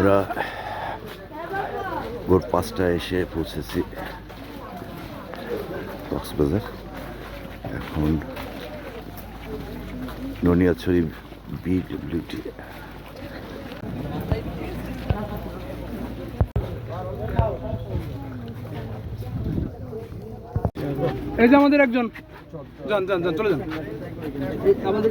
আমরা ভোর পাঁচটায় এসে পৌঁছেছি কক্সবাজার। এখন ননিয়াছড়ি বিডব্লিউটি এই যে আমাদের একজন। যান যান যান চলে যান। আমাদের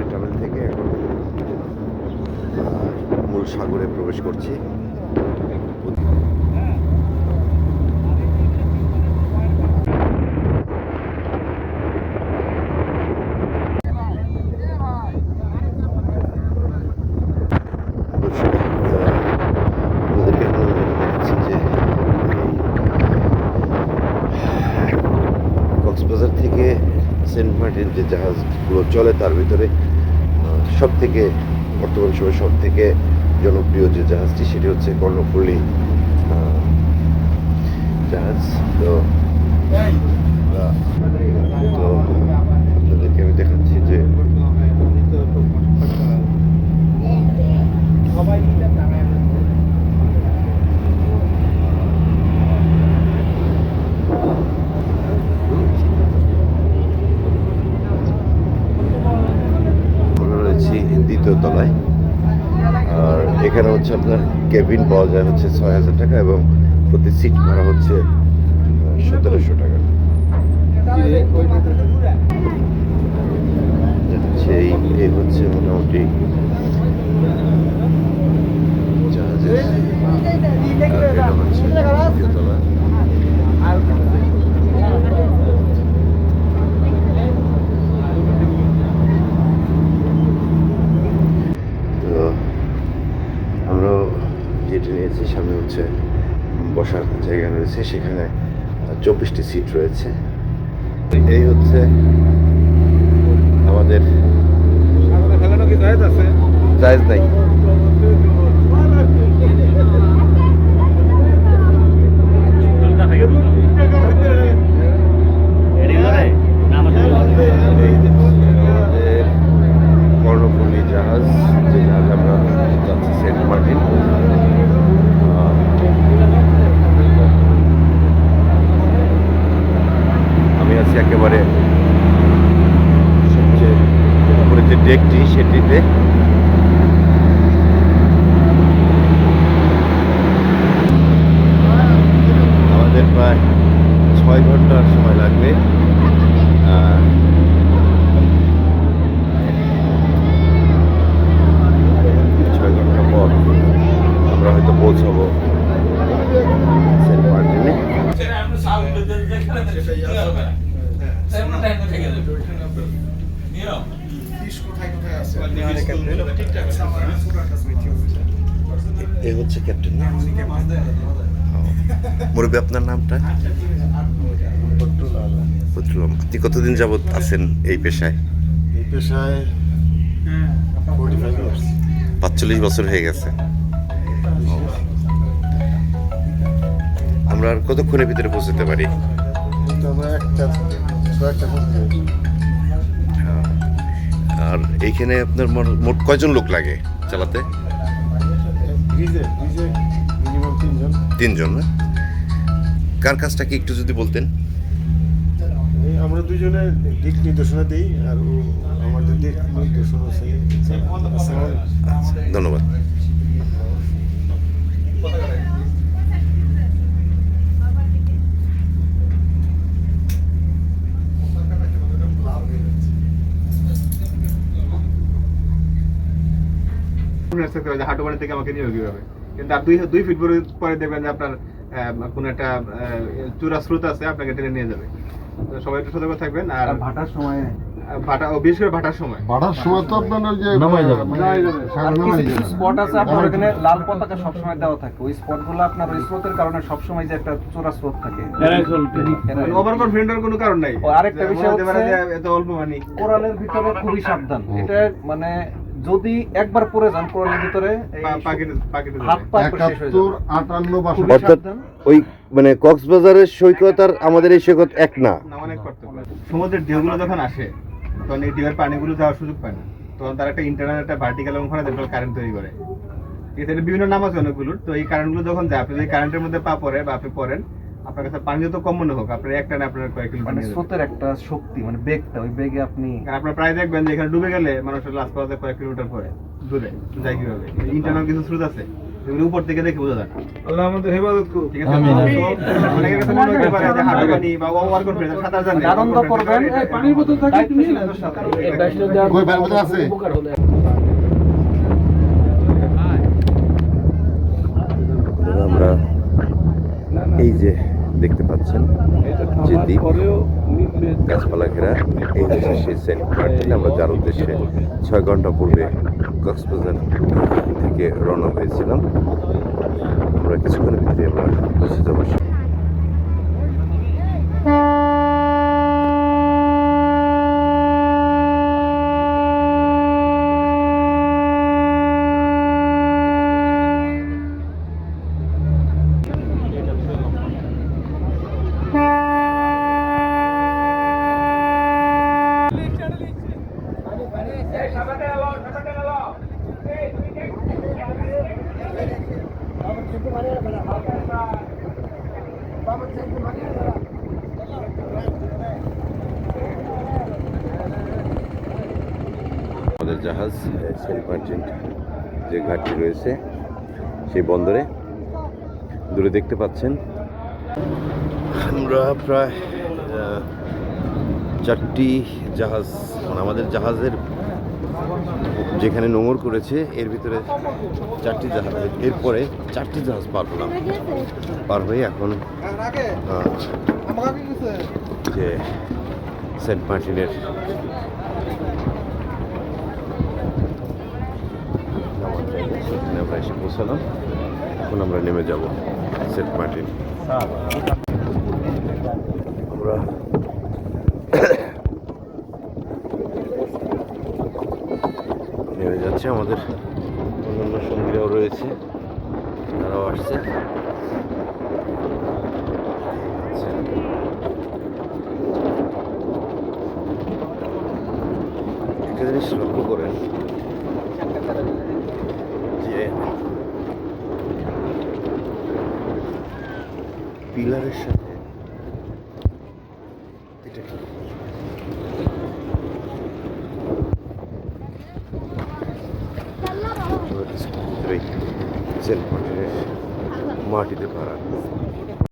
কর্ণফুলী টানেল থেকে এখন মূল সাগরে প্রবেশ করছি। কক্সবাজার থেকে সেন্ট মার্টিন যে জাহাজগুলো চলে তার ভিতরে সব থেকে বর্তমান সময়ে সব থেকে জনপ্রিয় যে জাহাজটি, সেটি হচ্ছে কর্ণফুলি জাহাজ। তো তো আপনাদেরকে আমি দেখাচ্ছি যে আমরা রয়েছি দ্বিতীয় তলায় আর এখানে হচ্ছে আপনার কেবিন পাওয়া যায় হচ্ছে ছয় হাজার টাকা এবং প্রতি সিট ভাড়া হচ্ছে সতেরোশো টাকা। এই হচ্ছে মোটামুটি জাহাজের আর এটা হচ্ছে দ্বিতীয় তলা তো আমরা যেটি নিয়েছি সামনে হচ্ছে বসার জায়গা রয়েছে সেখানে চব্বিশটি সিট রয়েছে। এই হচ্ছে আমাদের জায়জ নাই এই যে আমাদের কর্ণফুলী জাহাজ যে জাহাজ আমরা যাচ্ছি সেন্ট মার্টিন আহ, আছি একেবারে সবচেয়ে উপরে যে ডেকটি সেটিতে। আমাদের প্রায় ছয় ঘণ্টার সময় লাগবে। ছয় ঘণ্টা পর আমরা হয়তো পৌঁছাবো সেন্ট মার্টিনে। এই হচ্ছে ক্যাপ্টেন না? মুরব্বী আপনার নামটা? ফজলুল আপনি কতদিন যাবত আছেন এই পেশায়? এই পেশায় পাঁচচল্লিশ বছর হয়ে গেছে। আমরা আর কতক্ষণের ভিতরে পৌঁছতে পারি? কিন্তু আমরা একটা ছয়টা আর এইখানে আপনার মোট- কয়জন লোক লাগে চালাতে? তিনজন। না? কার কাজটা কি একটু যদি বলতেন? আমরা দুজনে দিক নির্দেশনা দিই আর আমাদের দিক নির্দেশনা সেই হাঁটু বাড়ি থেকে আমাকে নিয়ে কীভাবে? কিন্তু আর দুই দুই ফিট পরে দেখবেন যে আপনার কোনো একটা চূড়া স্রোত আছে আপনাকে টেনে নিয়ে যাবে। সবাই একটু সতর্ক থাকবেন আর ভাটার সময় ভাটা বিশেষ করে ভাটার সময়। বাড়ার সময় তো আপনার যে নামাই যাবে। মানে নামাই যাবে। সাগরে আর কিছু নামাই কিছু যাবে। স্পট আছে আপনার ওখানে লাল পতাকা সবসময় দেওয়া থাকে। ওই স্পটগুলো আপনার ওই স্রোতের কারণে সবসময় যে একটা চোরা স্রোত থাকে। ওভার কনফিডেন্টের কোনো কারণ নাই। আরেকটা বিষয় হচ্ছে- এত অল্প পানি কোরালের ভিতরে খুবই সাবধান। এটা মানে যদি একবার পড়ে যান কোরালের ভিতরে অর্থাৎ ওই মানে কক্সবাজারের সৈকত আর আমাদের এই সৈকত এক না। না অনেক পার্থক্য। সমুদ্রের ঢেউগুলো যখন আসে তখন এই ঢেউয়ের পানিগুলো যাওয়ার সুযোগ পায় না। তখন তারা একটা ইন্টারনাল একটা ভার্টিক্যাল এবং হরাইজন্টাল কারেন্ট তৈরি করে। ঠিক বিভিন্ন নাম আছে অনেকগুলোর। তো এই কারেন্টগুলো যখন যায় আপনি যদি কারেন্টের মধ্যে পা পড়ে বা আপনি পড়েন আপনার কাছে পানি যত কম মনে হোক আপনার একটা না আপনার কয়েক কিলোমিটার মানে স্রোতের একটা শক্তি মানে বেগটা ওই বেগে আপনি আপনার প্রায় দেখবেন যে এখানে ডুবে গেলে মানুষের লাশ পাওয়া যায় কয়েক কিলোমিটার পরে দূরে যায় কীভাবে? ইন্টারনাল কিছু স্রোত আছে যেগুলো উপর থেকে দেখে বোঝা যায় আল্লাহ আমাদের হেফাজত করুক। ঠিক আছে? অনেকের কাছে মনে হতে পারে যে হাঁটু পানি বা ওভার কনফিডেন্স সাঁতার জানে আনন্দ করবেন। পানির বোতল থাকে তুমি না কই মধ্যে আছে? আমরা এই যে দেখতে পাচ্ছেন যে দ্বীপ গাছপালা ঘেরা। এই দেশে সেই সেন্ট মার্টিন আমরা যার উদ্দেশ্যে ছয় ঘণ্টা পূর্বে কক্সবাজার থেকে রওনা হয়েছিলাম। আমরা কিছুক্ষণের ভিতরে আমরা পৌঁছে যাব। আমাদের জাহাজ সেন্ট যে ঘাটটি রয়েছে সেই বন্দরে দূরে দেখতে পাচ্ছেন। আমরা প্রায় চারটি জাহাজ মানে আমাদের জাহাজের যেখানে নোঙর করেছে, এর ভিতরে চারটি জাহাজ এরপরে চারটি জাহাজ পার হলাম। পার হয়ে এখন যে সেন্ট মার্টিনের আমরা এসে পৌঁছালাম। এখন আমরা নেমে যাব সেন্ট মার্টিন। আমরা নেমে যাচ্ছে আমাদের অন্যান্য সঙ্গীরাও রয়েছে তারাও আসছে। একটা জিনিস লক্ষ্য করেন যে পিলারের সাথে এটা কি ভিতরেই সেন্ট মার্টিনের মাটিতে পাড়া